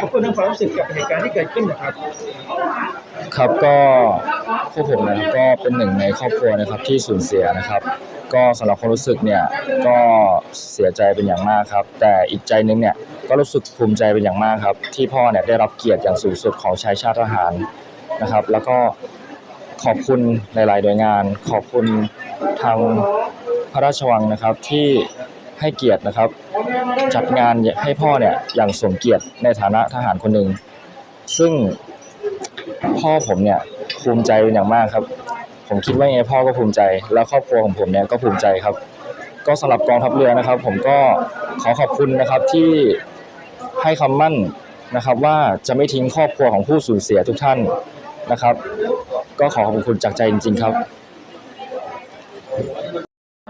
ขอบคุณทั้งความรู้สึกกับเหตุการณ์ที่เกิดขึ้นนะครับ ครับก็พวกผมนะครับก็เป็นหนึ่งในครอบครัวนะครับที่สูญเสียนะครับ ก็สำหรับความรู้สึกเนี่ยก็เสียใจเป็นอย่างมากครับ แต่อีกใจนึงเนี่ยก็รู้สึกภูมิใจเป็นอย่างมากครับ ที่พ่อเนี่ยได้รับเกียรติอย่างสูงสุดของชายชาติทหารนะครับ แล้วก็ขอบคุณหลายๆหน่วยงาน ขอบคุณทางพระราชวังนะครับที่ให้เกียรตินะครับ จัดงานให้พ่อเนี่ยอย่างสมเกียรติในฐานะทหารคนหนึ่งซึ่งพ่อผมเนี่ยภูมิใจเป็นอย่างมากครับ ผมคิดว่ายังไงพ่อก็ภูมิใจ แล้วครอบครัวของผมเนี่ยก็ภูมิใจครับ ก็สำหรับกองทัพเรือนะครับ ผมก็ขอขอบคุณนะครับที่ให้คำมั่นนะครับ ว่าจะไม่ทิ้งครอบครัวของผู้สูญเสียทุกท่านนะครับ ก็ขอขอบคุณจากใจจริง ๆครับ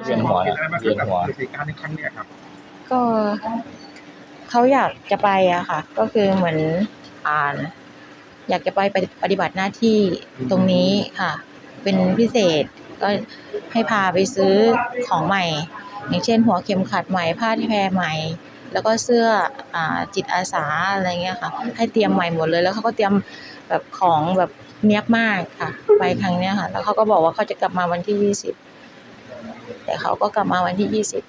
เวียนหัวเห็นนะอะไรบ้างคเวียนรับหัวกับเหตุการณ์ในครั้งเนี้ยครับ ก็เขาอยากจะไปอะค่ะ ก็คือเหมือนอ่าน อยากจะไปปฏิบัติหน้าที่ตรงนี้ค่ะ เป็นพิเศษก็ให้พาไปซื้อของใหม่ อย่างเช่น หัวเข็มขัดใหม่ผ้าแพรใหม่ แล้วก็เสื้ออจิตอาสาอะไรเงี้ยค่ะ ให้เตรียมใหม่หมดเลย แล้วเขาก็เตรียมแบบของแบบเนี้ยบมากค่ะ ไปครั้งเนี้ยค่ะ แล้วเขาก็บอกว่าเขาจะกลับมาวันที่ยี่สิบแต่เขาก็กลับมาวันที่ยี่สิบ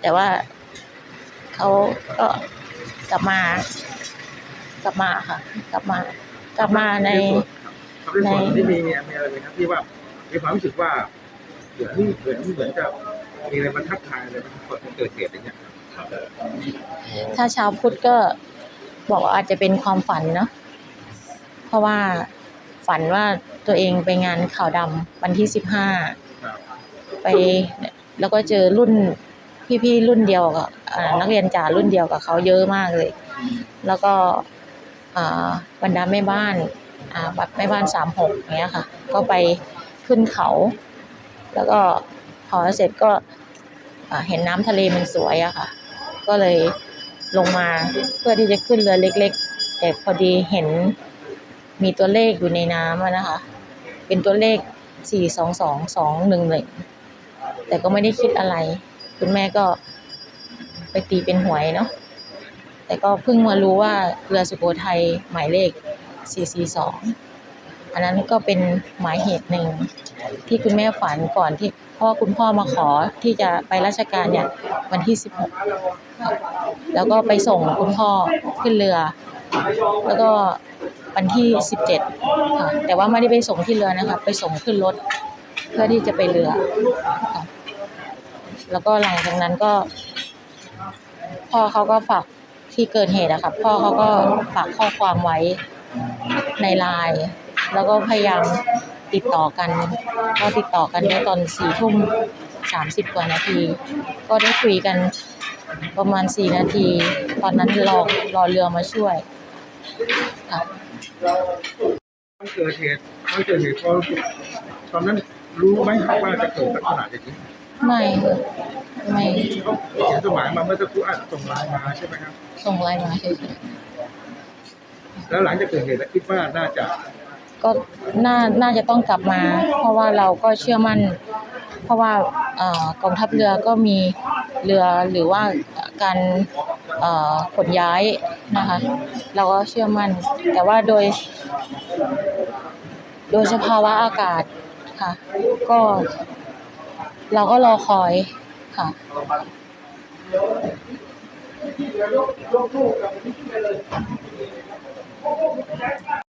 แต่ว่า เขาก็กลับมา กลับมาค่ะ กลับมา กลับมาในครับในส่วนที่มีเนี่ยมีอะไรไหมครับที่ว่ามีความรู้สึกว่าเหมือนเหมือนเหมือนจะมีอะไรมาทักทายอะไรมันเกิดเกิดเหตุอย่างเงี้ยถ้าชาวพุทธก็บอกว่าอาจจะเป็นความฝันเนาะเพราะว่าฝันว่าตัวเองไปงานข่าวดำวันที่สิบห้าครับไปแล้วก็เจอรุ่น พี่ๆรุ่นเดียวกับอ่านักเรียนจ่ารุ่นเดียวกับเขาเยอะมากเลย แล้วก็อ่าบรรดาแม่บ้านอ่าบัตรแม่บ้านสามหกเงี้ยค่ะ ก็ไปขึ้นเขา แล้วก็พอเสร็จก็อ่าเห็นน้ำทะเลมันสวยอะค่ะ ก็เลยลงมาเพื่อที่จะขึ้นเรือเล็ก ๆ แต่พอดีเห็นมีตัวเลขอยู่ในน้ำอะนะคะ เป็นตัวเลขสี่สองสองสองหนึ่งหนึ่งแต่ก็ไม่ได้คิดอะไร คุณแม่ก็ไปตีเป็นหวยเนาะแต่ก็เพิ่งมารู้ว่าเรือสุโขทัยหมายเลข 442 อันนั้นก็เป็นหมายเหตุหนึ่งที่คุณแม่ฝันก่อนที่เพราะว่าคุณพ่อมาขอที่จะไปราชการเนี่ยวันที่ 16 แล้วก็ไปส่งคุณพ่อขึ้นเรือ แล้วก็วันที่ 17ค่ะแต่ว่าไม่ได้ไปส่งที่เรือนะคะ ไปส่งขึ้นรถ เพื่อที่จะไปเรือค่ะ แล้วก็หลังจากนั้นก็ พ่อเขาก็ฝากที่เกิดเหตุอะค่ะพ่อเขาก็ฝากข้อความไว้ในไลน์แล้วก็พยายามติดต่อกันก็ติดต่อกันได้ตอนสี่ทุ่มสามสิบกว่านาที ก็ได้คุยกันประมาณสี่นาที ตอนนั้นรอรอเรือมาช่วยค่ะมันเกิดเหตุมันเกิดเหตุพอตอนนั้นรู้ไหมครับว่าจะเกิดลักษณะอย่างนี้ ไม่ค่ะไม่เขาเขียนจดหมายมาเมื่อสักครู่อาจจะส่งไลน์มาใช่ไหมครับ ส่งไลน์มาเฉยแล้วหลังจากเกิดเหตุแล้วคิดว่าน่าจะๆก็น่าน่าจะต้องกลับมา เพราะว่าเราก็เชื่อมั่น เพราะว่าเอ่อกองทัพเรือก็มีเรือหรือว่าการเอ่อขนย้ายนะคะ เราก็เชื่อมั่น แต่ว่าโดย โดยสภาวะอากาศค่ะ ก็ เราก็รอคอยค่ะค